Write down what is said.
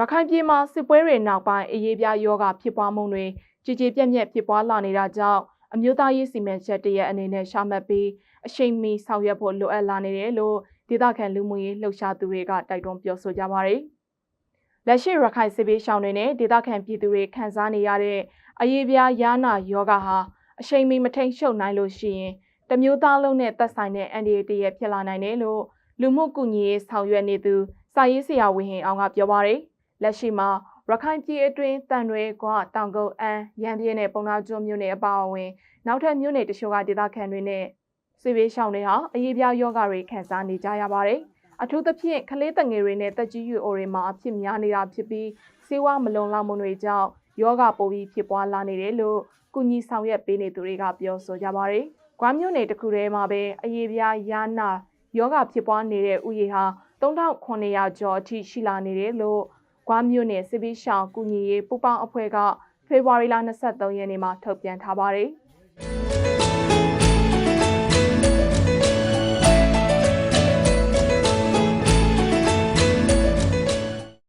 ရခိုင်ပြည်မှာစစ်ပွဲတွေနောက်ပိုင်းအရေးပြားယောဂဖြစ်ပွားမှုတွေကြည်ကြည်ပြန့်ပြန့်ဖြစ်ပွားလာနေတာကြောင့်အမျိုးသားရေးစီမံချက်တရက်အနေနဲ့ရှာမှတ်ပြီးအရှိန်မီဆောင်ရွက်ဖို့လိုအပ်လာနေတယ်လို့ဒေသခံလူမှုရေးလှုပ်ရှားသူတွေကတိုက်တွန်းပြောဆိုကြပါတယ်။လက်ရှိရခိုင်စစ်ဘေးရှောင်တွေနဲ့ဒေသခံပြည်သူတွေခံစားနေရတဲ့အရေးပြားယာနာယောဂဟာအရှိန်မီမထိန်ရှုပ်နိုင်လို့ရှိရင်တမျိုးသားလုံးနဲ့သက်ဆိုင်တဲ့အန်ဒီအေတရက်ဖြစ်လာနိုင်တယ်လို့လူမှုကူညီရေးဆောင်ရွက်နေသူစာရေးဆရာဝင်းဟင်အောင်ကပြောပါတယ်။ လက်ရှိမှာရခိုင်ပြည်အတွင်းတန်ရွဲကွာတောင်ကုန်းအန်းရန်ပြည်နယ်ပုံနာကျွန်းမြို့နယ်အပါအဝင် နောက်ထပ်မြို့နယ်တချို့ကဒေသခံတွေနဲ့စစ်ဘေးရှောင်တွေဟာအရေးပြားယောဂတွေခံစားနေကြရပါတယ်။အထူးသဖြင့်ကလေးတငယ်တွေနဲ့တက်ကြီးရွယ်အိုတွေမှာအဖြစ်များနေတာဖြစ်ပြီးစေဝါမလုံလောက်မှုတွေကြောင့်ယောဂပိုပြီးဖြစ်ပွားလာနေတယ်လို့ကုညီဆောင်ရွက်ပေးနေသူတွေကပြောဆိုကြပါတယ်။ကွာမြို့နယ်တစ်ခုထဲမှာပဲအရေးပြားယာနာယောဂဖြစ်ပွားနေတဲ့ဥယေဟာ3900ကျော်အထိရှိလာနေတယ်လို့ ကွာမြို့နယ်စစ်ပေးရှောင်းကုညီရေးပူပေါင်းအဖွဲ့ကဖေဖော်ဝါရီလ23ရက်နေ့မှာထုတ်ပြန်ထားပါတယ်။